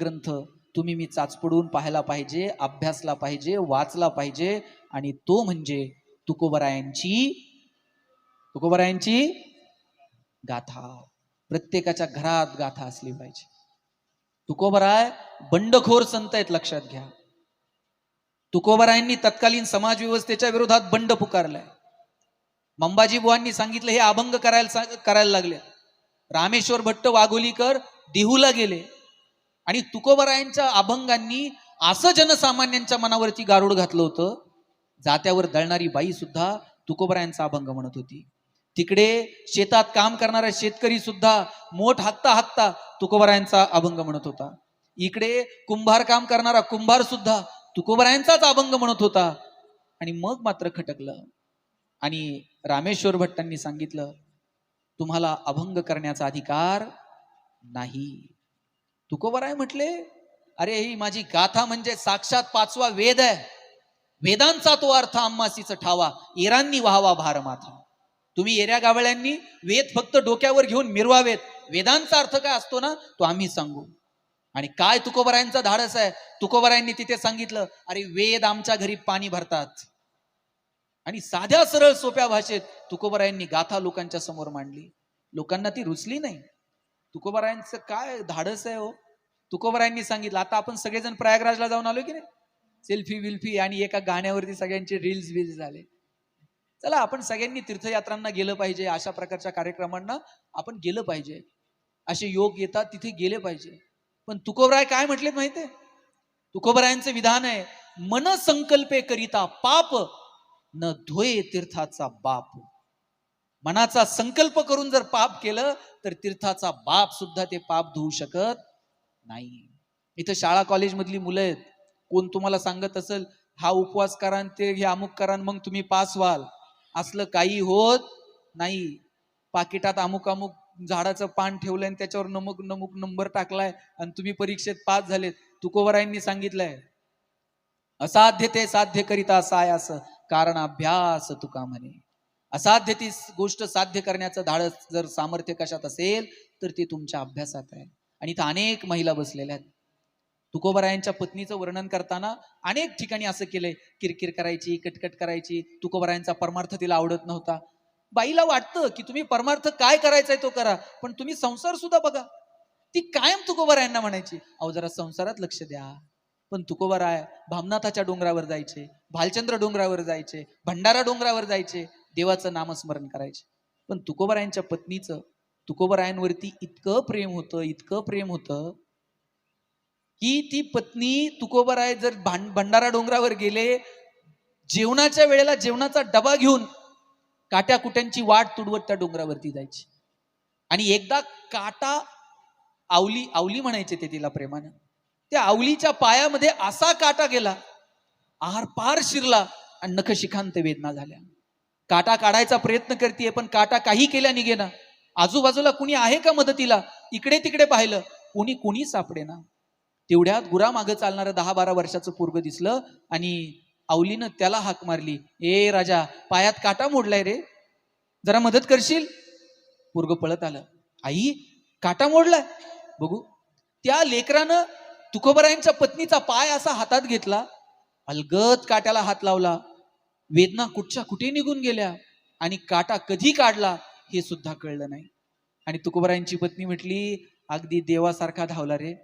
ग्रंथ तुम्ही मी चाचपडून पाहायला पाहिजे अभ्यासला पाहिजे वाचला पाहिजे आणि तो म्हणजे तुकोबरायांची तुकोबरायांची गाथा. प्रत्येकाच्या घरात गाथा असली पाहिजे. तुकोबराय बंडखोर संत आहेत लक्षात घ्या. तुकोबरायांनी तत्कालीन समाज व्यवस्थेच्या विरोधात बंड पुकारलाय. मंबाजी बुवांनी सांगितलं हे अभंग करायला करायला लागले. रामेश्वर भट्ट वाघोलीकर देहूला गेले. आणि तुकोबरायांच्या अभंगांनी असं जनसामान्यांच्या मनावरती गारुड घातलं होतं जात्यावर दळणारी बाई सुद्धा तुकोबरायांचा अभंग म्हणत होती. तिकडे शेतात काम करणारा शेतकरी सुद्धा मोठ हाकता हाकता तुकोबरायांचा अभंग म्हणत होता. इकडे कुंभार काम करणारा कुंभार सुद्धा तुकोबरायांचाच अभंग म्हणत होता. आणि मग मात्र खटकलं. आणि रामेश्वर भट्टांनी सांगितलं तुम्हाला अभंग करण्याचा अधिकार नाही. तुकोबराय म्हटले अरे ही माझी गाथा म्हणजे साक्षात पाचवा वेद आहे. वेदांचा तो अर्थ अम्मासीचा ठावा इरांनी व्हावा भार माथा तुम्ही एऱ्या गावळ्यांनी वेद फक्त डोक्यावर घेऊन मिरवावेत. वेदांचा अर्थ काय असतो ना तो आम्ही सांगू. आणि काय तुकोबरायांचा धाडस आहे? तुकोबरायांनी तिथे सांगितलं अरे वेद आमच्या घरी पाणी भरतात. आणि साध्या सरळ सोप्या भाषेत तुकोबरायांनी गाथा लोकांच्या समोर मांडली. लोकांना ती रुचली नाही. तुकोबरायांचं काय धाडस आहे हो? तुकोबारायांनी सांगितलं. आता आपण सगळेजण प्रयागराजला जाऊन आलो की नाही? सेल्फी विल्फी आणि एका गाण्यावरती सगळ्यांचे रील्स बिल्स झाले. चला आपण सगळ्यांनी तीर्थयात्रांना गेलं पाहिजे. अशा प्रकारच्या कार्यक्रमांना आपण गेलं पाहिजे. असे योग येतात तिथे गेले पाहिजे. पण तुकोबराय काय म्हटलेत माहितीये? तुकोबरायांचं विधान आहे मन संकल्पे करिता पाप न धोये तीर्थाचा बाप. मनाचा संकल्प करून जर पाप केलं तर तीर्थाचा बाप सुद्धा ते पाप धुवू शकत नाही. इथं शाळा कॉलेजमधली मुलं आहेत. कोण तुम्हाला सांगत असेल हा उपवास करा ते हे अमुक करा मग तुम्ही पास व्हाल. असलं काही होत नाही. पाकिटात अमुक अमुक झाडाचं पान ठेवलंय आणि त्याच्यावर नमुक नमुक नंबर टाकलाय आणि तुम्ही परीक्षेत पास झालेत. तुकोबरायांनी सांगितलंय असाध्य ते साध्य करिता साय असं कारण अभ्यास तुका म्हणे. असाध्य ती गोष्ट साध्य करण्याचं धाडस जर सामर्थ्य कशात असेल तर ते तुमच्या अभ्यासात आहे. आणि इथं अनेक महिला बसलेल्या आहेत. तुकोबरायांच्या पत्नीचं वर्णन करताना अनेक ठिकाणी असं केलंय किरकिर करायची कटकट करायची तुकोबरायांचा परमार्थ तिला आवडत नव्हता. बाईला वाटतं की तुम्ही परमार्थ काय करायचा तो करा पण तुम्ही संसार सुद्धा बघा. ती कायम तुकोबरायांना म्हणायची अहो जरा संसारात लक्ष द्या. पण तुकोबराय भामनाथाच्या डोंगरावर जायचे भालचंद्र डोंगरावर जायचे भंडारा डोंगरावर जायचे देवाचं नामस्मरण करायचे. पण तुकोबरायांच्या पत्नीचं तुकोबरायांवरती इतकं प्रेम होतं इतकं प्रेम होतं की ती पत्नी तुकोबराय जर भां भंडारा डोंगरावर गेले जेवणाच्या वेळेला जेवणाचा डबा घेऊन काट्या कुट्यांची वाट तुडवत त्या डोंगरावरती जायची. आणि एकदा काटा आवली आवली म्हणायचे ते तिला प्रेमानं. त्या आवलीच्या पायामध्ये असा काटा गेला आहार पार शिरला आणि नखशिखांत वेदना झाल्या. काटा काढायचा प्रयत्न करते पण काटा काही केल्या निघेना आजूबाजूला कुणी आहे का मदतीला? इकडे तिकडे पाहिलं कुणी कुणी सापडेना तेवढ्यात गुरा मागं चालणारं दहा बारा वर्षाचं पोरग दिसलं आणि आवलीनं त्याला हाक मारली. ए राजा पायात काटा मोडलाय रे. जरा मदत करशील? पोरग पळत आलं. आई काटा मोडलाय. बघू. त्या लेकरानं तुकोबरायांच्या पत्नीचा पाय असा हातात घेतला अलगत काट्याला हात लावला. वेदना कुठच्या कुठे निघून गेल्या आणि काटा कधी काढला हे सुद्धा कळलं नाही. आणि तुकोबरायांची पत्नी म्हटली अगदी देवासारखा धावला रे.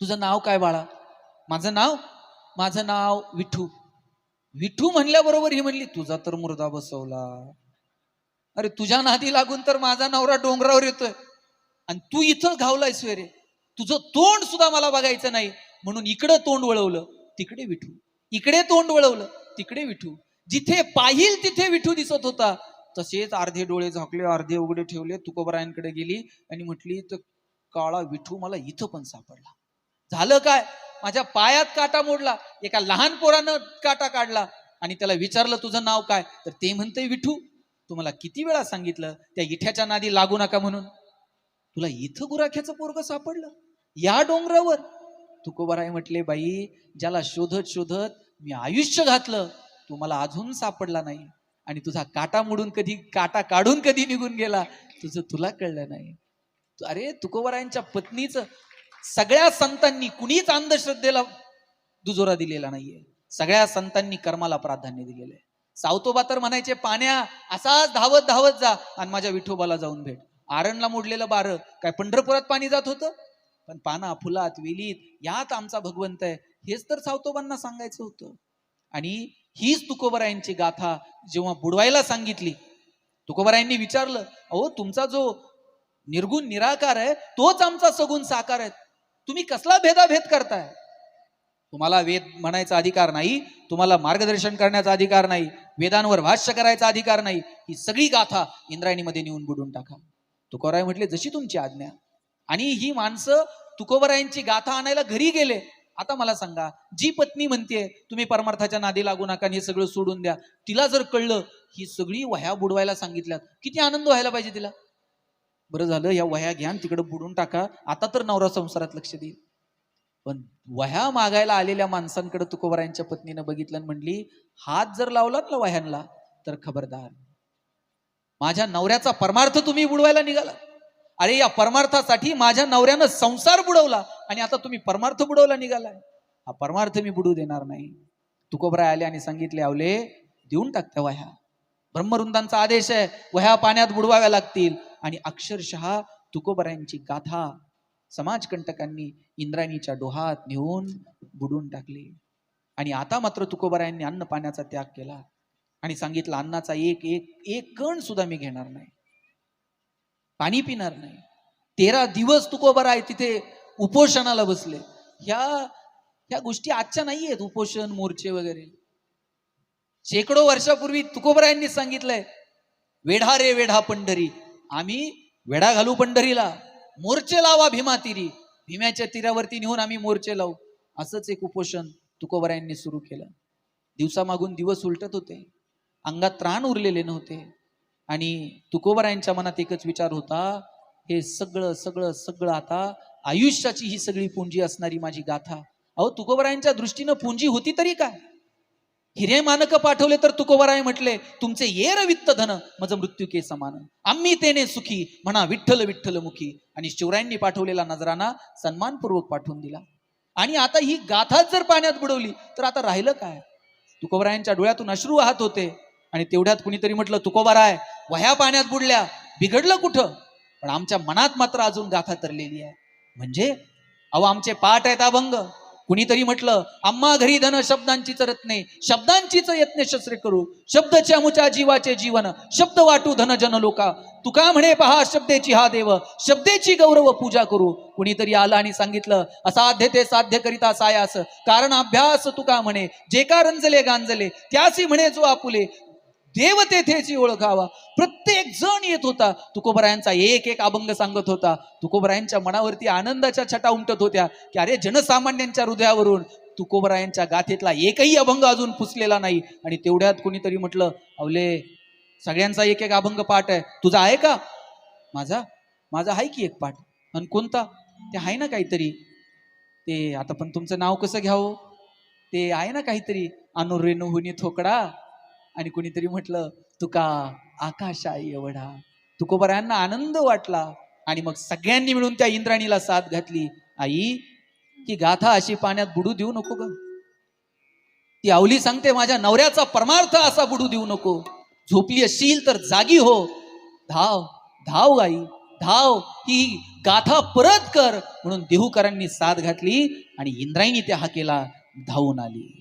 तुझं नाव काय बाळा? माझं नाव? माझं नाव विठू. विठू म्हणल्याबरोबर ही म्हणली तुझा तर मुर्दा बसवला. अरे तुझ्या नादी लागून तर माझा नवरा डोंगरावर येतोय. आणि तू इथं घावलायस रे. तुझं तोंड सुद्धा मला बघायचं नाही. म्हणून इकडं तोंड वळवलं तिकडे विठू. इकडे तोंड वळवलं. तिकडे विठू. जिथे पाहिल तिथे विठू दिसत होता. तसेच अर्धे डोळे झाकले अर्धे उघडे ठेवले तुकोबरायांकडे गेली आणि म्हटली तर काळा विठू मला इथं पण सापडला. झालं काय? माझ्या पायात काटा मोडला. एका लहान पोरानं काटा काढला आणि त्याला विचारलं तुझं नाव काय? तर ते म्हणतंय विठू. तुम्हाला किती वेळा सांगितलं त्या इठ्याच्या नादी लागू नका म्हणून. तुला इथं गुराख्याचं पोरग सापडलं? या डोंगरावर? तुकोबराय म्हटले बाई ज्याला शोधत शोधत मी आयुष्य घातलं तू मला अजून सापडला नाही. आणि तुझा काटा मोडून कधी काटा काढून कधी निघून गेला तुझं तुला कळलं नाही. अरे तुकोबरायांच्या पत्नीचं सगळ्या संतांनी कुणीच अंधश्रद्धेला दुजोरा दिलेला नाहीये. सगळ्या संतांनी कर्माला प्राधान्य दिलेलं आहे सावतोबा तर म्हणायचे पाण्या असाच धावत धावत जा आणि माझ्या विठोबाला जाऊन भेट. आरणला मोडलेलं बारं काय पंढरपुरात पाणी जात होतं? पण पाना फुलात वेलीत यात आमचा भगवंत आहे. हेच तर सावतोबांना सांगायचं होतं. आणि हीच तुकोबरायांची गाथा जेव्हा बुडवायला सांगितली तुकोबरायांनी विचारलं अहो तुमचा जो निर्गुण निराकार आहे तोच आमचा सगुण साकार आहे. तुम्ही कसला भेदाभेद करताय? तुम्हाला वेद म्हणायचा अधिकार नाही तुम्हाला मार्गदर्शन करण्याचा अधिकार नाही वेदांवर भाष्य करायचा अधिकार नाही. ही सगळी गाथा इंद्रायणीमध्ये नेऊन बुडून टाका. तुकोबराय म्हटले जशी तुमची आज्ञा. आणि ही माणसं तुकोबरायांची गाथा आणायला घरी गेले. आता मला सांगा जी पत्नी म्हणते तुम्ही परमार्थाच्या नादी लागू नका हे सगळं सोडून द्या. तिला जर कळलं ही सगळी वह्या बुडवायला सांगितल्यात किती आनंद व्हायला पाहिजे तिला? बरं झालं या वह्या घ्या तिकडे बुडून टाका. आता तर नवरा संसारात लक्ष देईल. पण वह्या मागायला आलेल्या माणसांकडे तुकोबरायांच्या पत्नीनं बघितलं आणि म्हणली हात जर लावलात ना वह्यांना तर खबरदार. माझ्या नवऱ्याचा परमार्थ तुम्ही बुडवायला निघाला. अरे या परमार्थासाठी माझ्या नवऱ्यानं संसार बुडवला. आणि आता तुम्ही परमार्थ बुडवला निघालाय. हा परमार्थ मी बुडू देणार नाही. तुकोबराय आले आणि सांगितले आवले देऊन टाक त्या वह्या. ब्रह्मरुंदांचा आदेश आहे वह्या पाण्यात बुडवाव्या लागतील. आणि अक्षरशः तुकोबरायांची गाथा समाजकंटकांनी इंद्रायणीच्या डोहात नेऊन बुडून टाकली. आणि आता मात्र तुकोबरायांनी अन्न पाण्याचा त्याग केला. आणि सांगितलं अन्नाचा एक एक एक कण सुद्धा मी घेणार नाही. पाणी पिणार नाही. तेरा दिवस तुकोबराय तिथे उपोषणाला बसले. ह्या ह्या गोष्टी आजच्या नाही आहेत उपोषण मोर्चे वगैरे. शेकडो वर्षापूर्वी तुकोबरायांनी सांगितलंय वेढा रे वेढा पंढरी आम्ही वेढा घालू पंढरीला. मोर्चे लावा भीमातीरी भीम्याच्या तीरावरती नेऊन आम्ही मोर्चे लावू. असंच एक उपोषण तुकोबरायांनी सुरू केलं. दिवसामागून दिवस उलटत होते. अंगात त्राण उरलेले नव्हते. आणि तुकोबरायांच्या मनात एकच विचार होता हे सगळं सगळं सगळं आता आयुष्याची ही सगळी पुंजी असणारी माझी गाथा. अहो तुकोबरायांच्या दृष्टीनं पुंजी होती तरी काय? हिरे मानक पाठवले तर तुकोबराय म्हटले तुमचे येर वित्त धन मज मृत्यू के समान. आम्ही तेने सुखी म्हणा विठ्ठल विठ्ठल मुखी. आणि शिवरायांनी पाठवलेला नजराना सन्मानपूर्वक पाठवून दिला. आणि आता ही गाथाच जर पाण्यात बुडवली तर आता राहिलं काय? तुकोबरायांच्या डोळ्यातून अश्रू वाहत होते. आणि तेवढ्यात कुणीतरी म्हटलं तुकोबराय वह्या पाण्यात बुडल्या बिघडलं कुठं? पण आमच्या मनात मात्र अजून गाथा तरलेली आहे. म्हणजे अहो आमचे पाठ आहेत अभंग. कुणीतरी म्हटलं आम्हा घरी धन शब्दांचीच रत्ने शब्दांचीच यत्न शस्त्रे करू. शब्दच्या मुच्या जीवाचे जीवन. शब्द वाटू धन जन लोका. तुका म्हणे पहा शब्देची हा देव. शब्देची गौरव पूजा करू. कुणीतरी आलं आणि सांगितलं असाध्य ते साध्य करिता सायास. कारण अभ्यास तुका म्हणे. जे का रंजले गांजले त्यासी म्हणे जो आपुले. देव तेथेची ओळखावा प्रत्येक जण येत होता. तुकोबरायांचा एक एक अभंग सांगत होता. तुकोबरायांच्या मनावरती आनंदाच्या छटा उमटत होत्या. की अरे जनसामान्यांच्या हृदयावरून तुकोबरायांच्या गाथेतला एकही अभंग अजून पुसलेला नाही. आणि तेवढ्यात कोणीतरी म्हटलं अवले सगळ्यांचा एक एक अभंग पाठ आहे. तुझा आहे का? माझा? माझा आहे की एक पाठ? आणि कोणता? ते आहे ना काहीतरी. ते आता पण तुमचं नाव कसं घ्यावं? ते आहे ना काहीतरी. अनुरेणू हुनी थोकडा. आणि कुणीतरी म्हटलं तुका आकाशाई एवढा. तुकोबऱ्यांना आनंद वाटला आणि मग सगळ्यांनी मिळून त्या इंद्राणीला साथ घातली. आई की गाथा अशी पाण्यात बुडू देऊ नको ग. ती आवली सांगते माझ्या नवऱ्याचा परमार्थ असा बुडू देऊ नको. झोपली असशील तर जागी हो. धाव धाव आई धाव. ही गाथा परत कर. म्हणून देहूकरांनी साथ घातली आणि इंद्रायणी त्या हाकेला धावून आली.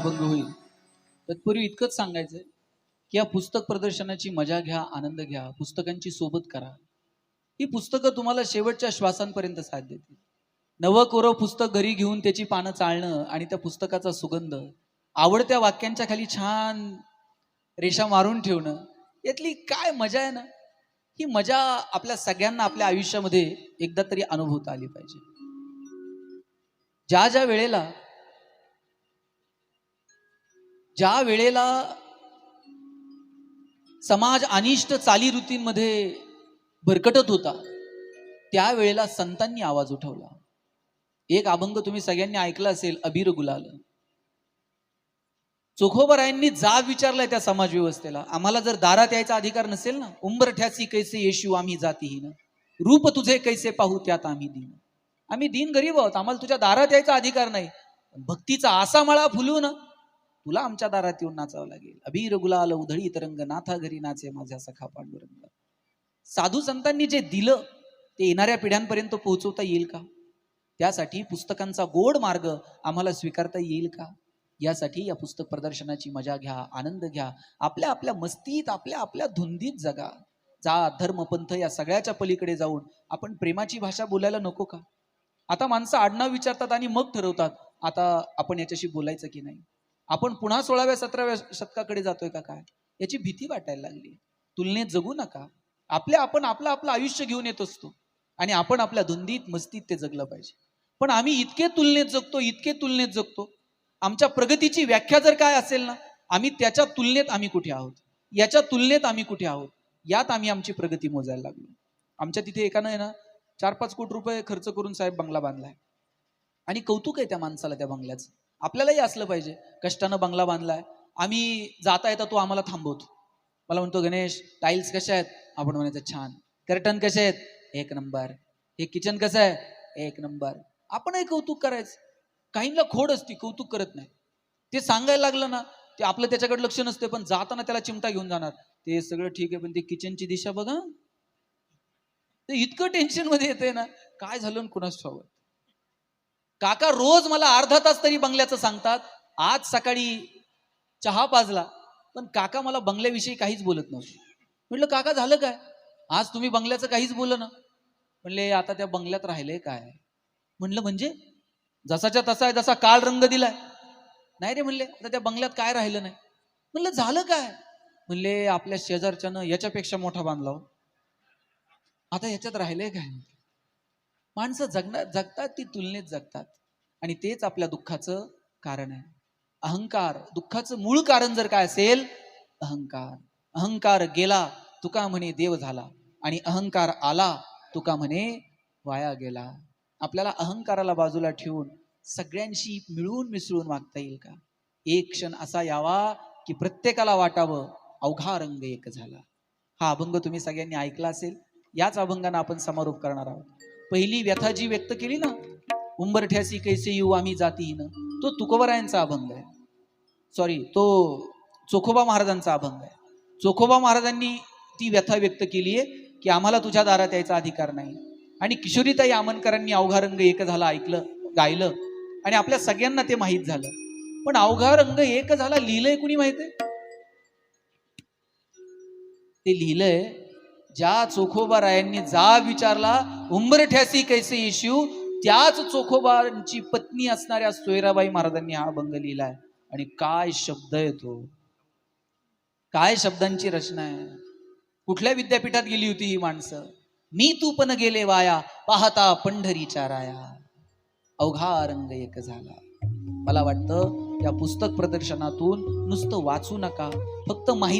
शेवटचा अभंग होईल. तत्पूर्वी इतकंच सांगायचंय की या पुस्तक प्रदर्शनाची मजा घ्या आनंद घ्या पुस्तकांची सोबत करा. ही पुस्तकं तुम्हाला शेवटच्या श्वासांपर्यंत साथ देतील. नवं कोरं पुस्तक घरी घेऊन त्याची पानं चाळणं आणि त्या पुस्तकाचा सुगंध आवडत्या वाक्यांच्या खाली छान रेषा मारून ठेवणं यातली काय मजा आहे ना? ही मजा आपल्या सगळ्यांना आपल्या आयुष्यामध्ये एकदा तरी अनुभवता आली पाहिजे. ज्या ज्या वेळेला ज्या वेळेला समाज अनिष्ट चालीरीतींमध्ये भरकटत होता त्यावेळेला संतांनी आवाज उठवला. एक अभंग तुम्ही सगळ्यांनी ऐकला असेल अबीर गुलाल. चोखोबरायांनी जाब विचारलाय त्या समाज व्यवस्थेला. आम्हाला जर दारात यायचा अधिकार नसेल ना उंबरठ्याची कैसे येशू आम्ही जातीहीन रूप तुझे कैसे पाहू त्यात आम्ही दिन. आम्ही दिन गरीब आहोत आम्हाला तुझ्या दारात यायचा अधिकार नाही. भक्तीचा आसा मळा फुलू ना. तुला आमच्या दारात येऊन नाचावं लागेल. अबीर गुलाल उधळी तरंग नाथा घरी नाचे माझ्या सखा पांडुरंग. साधू संतांनी जे दिलं ते येणाऱ्या पिढ्यांपर्यंत पोहोचवता येईल का? त्यासाठी पुस्तकांचा गोड मार्ग आम्हाला स्वीकारता येईल का? यासाठी या पुस्तक प्रदर्शनाची मजा घ्या आनंद घ्या. आपल्या आपल्या मस्तीत आपल्या आपल्या धुंदीत जगा. जात धर्म पंथ या सगळ्याच्या पलीकडे जाऊन आपण प्रेमाची भाषा बोलायला नको का? आता माणसं आडनाव विचारतात आणि मग ठरवतात आता आपण याच्याशी बोलायचं की नाही? आपण पुन्हा सोळाव्या सतराव्या शतकाकडे जातोय का काय? याची भीती वाटायला लागली. तुलनेत जगू नका. आपल्या आपण आपलं आपलं आयुष्य घेऊन येत असतो. आणि आपण आपल्या धुंदीत मस्तीत ते जगलं पाहिजे. पण आम्ही इतके तुलनेत जगतो इतके तुलनेत जगतो. आमच्या प्रगतीची व्याख्या जर काय असेल ना आम्ही त्याच्या तुलनेत आम्ही कुठे आहोत? याच्या तुलनेत आम्ही कुठे आहोत? यात आम्ही आमची प्रगती मोजायला लागलो. आमच्या तिथे एकानं आहे ना चार पाच कोटी रुपये खर्च करून साहेब बंगला बांधलाय. आणि कौतुक आहे त्या माणसाला त्या बंगल्याचं. आपल्यालाही असलं पाहिजे. कष्टानं बंगला बांधलाय. आम्ही जाता येता तो आम्हाला थांबवतो. मला म्हणतो गणेश टाईल्स कशा आहेत? आपण म्हणायचं छान. कर्टन कसे आहेत? एक नंबर. हे किचन कसं आहे? एक नंबर. आपणही कौतुक करायचं. काहींना खोड असती कौतुक करत नाही. ते सांगायला लागलं ना ते आपलं त्याच्याकडे लक्ष नसते पण जाताना त्याला चिमटा घेऊन जाणार. ते सगळं ठीक आहे पण ते किचनची दिशा बघा. ते इतकं टेन्शनमध्ये येते ना. काय झालं कुणास ठाऊक? काका रोज मला अर्धा तास तरी बंगल्याचं सांगतात. आज सकाळी चहा पाजला पण काका मला बंगल्याविषयी काहीच बोलत नव्हते. म्हटलं काका झालं काय? आज तुम्ही बंगल्याचं काहीच बोल ना. म्हणले आता त्या बंगल्यात राहिलंय काय? म्हणलं म्हणजे? जसाच्या तसा आहे जसा काळ रंग दिलाय. नाही रे म्हणले आता त्या बंगल्यात काय राहिलं नाही. म्हणलं झालं काय? म्हणले आपल्या शेजारच्यानं याच्यापेक्षा मोठा बांधला हो. आता याच्यात राहिलंय काय? माणसं जगणार जगतात ती तुलनेत जगतात. आणि तेच आपल्या दुःखाचं कारण आहे. अहंकार दुःखाचं मूळ कारण जर काय असेल अहंकार. अहंकार गेला तुका म्हणे देव झाला. आणि अहंकार आला तुका म्हणे वाया गेला. आपल्याला अहंकाराला बाजूला ठेवून सगळ्यांशी मिळून मिसळून वागता येईल का? एक क्षण असा यावा की प्रत्येकाला वाटावं अवघा रंग एक झाला. हा अभंग तुम्ही सगळ्यांनी ऐकला असेल. याच अभंगांना आपण समारोप करणार आहोत. पहिली व्यथा जी व्यक्त केली ना उंबरठ्यासी कैसे येऊ आम्ही जातीनं तो तुकोबरायांचा अभंग आहे. सॉरी तो चोखोबा महाराजांचा अभंग आहे. चोखोबा महाराजांनी ती व्यथा व्यक्त केली आहे की आम्हाला तुझ्या दारात यायचा अधिकार नाही. आणि किशोरीताई आमनकरांनी अवघा रंग एक झाला ऐकलं गायलं आणि आपल्या सगळ्यांना ते माहीत झालं. पण अवघा रंग एक झाला लिहिलंय कुणी माहीत आहे? ते लिहिलंय ज्या चोखोबा रायांनी जा विचारला उंबरठ्यासी कैसे येशू? त्याच चोखोबांची पत्नी असणाऱ्या सोयराबाई महाराजांनी हा अभंग लिहिलाय. आणि काय शब्द आहे तो? काय शब्दांची रचना आहे? कुठल्या विद्यापीठात गेली होती ही माणसं? मी तू पण गेले वाया पाहता पंढरीच्या राया. अवघा रंग एक झाला. मला वाटतं या पुस्तक प्रदर्शनातून नुसतं वाचू नका फक्त माहिती